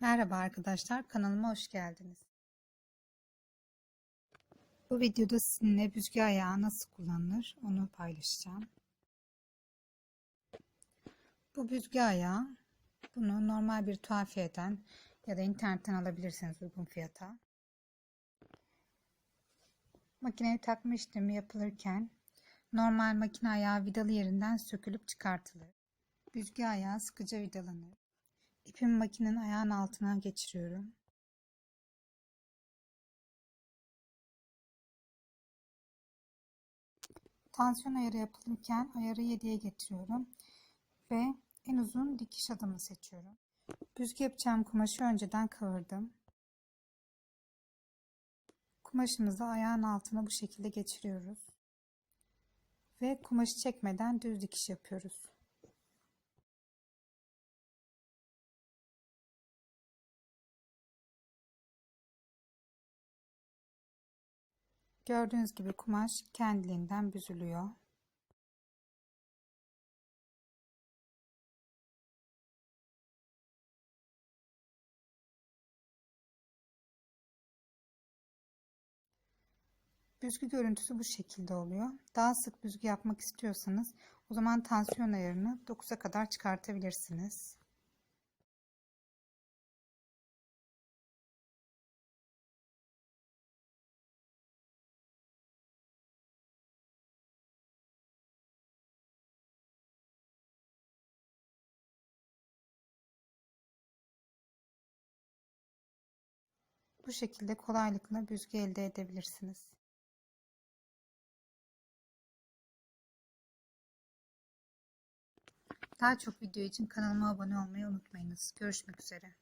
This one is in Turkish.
Merhaba arkadaşlar, kanalıma hoş geldiniz. Bu videoda sizinle büzgü ayağı nasıl kullanılır onu paylaşacağım. Bu büzgü ayağı, bunu normal bir tuhafiyeden ya da internetten alabilirsiniz uygun fiyata. Makineye takma işlemi yapılırken normal makine ayağı vidalı yerinden sökülüp çıkartılır. Büzgü ayağı sıkıca vidalanır. İpimi makinenin ayağın altına geçiriyorum. Tansiyon ayarı yapılırken ayarı 7'ye getiriyorum ve en uzun dikiş adımı seçiyorum. Büzgü yapacağım kumaşı önceden kıvırdım. Kumaşımızı ayağın altına bu şekilde geçiriyoruz. Ve kumaşı çekmeden düz dikiş yapıyoruz. Gördüğünüz gibi kumaş kendiliğinden büzülüyor. Büzgü görüntüsü bu şekilde oluyor. Daha sık büzgü yapmak istiyorsanız o zaman tansiyon ayarını 9'a kadar çıkartabilirsiniz. Bu şekilde kolaylıkla büzgü elde edebilirsiniz. Daha çok video için kanalıma abone olmayı unutmayınız. Görüşmek üzere.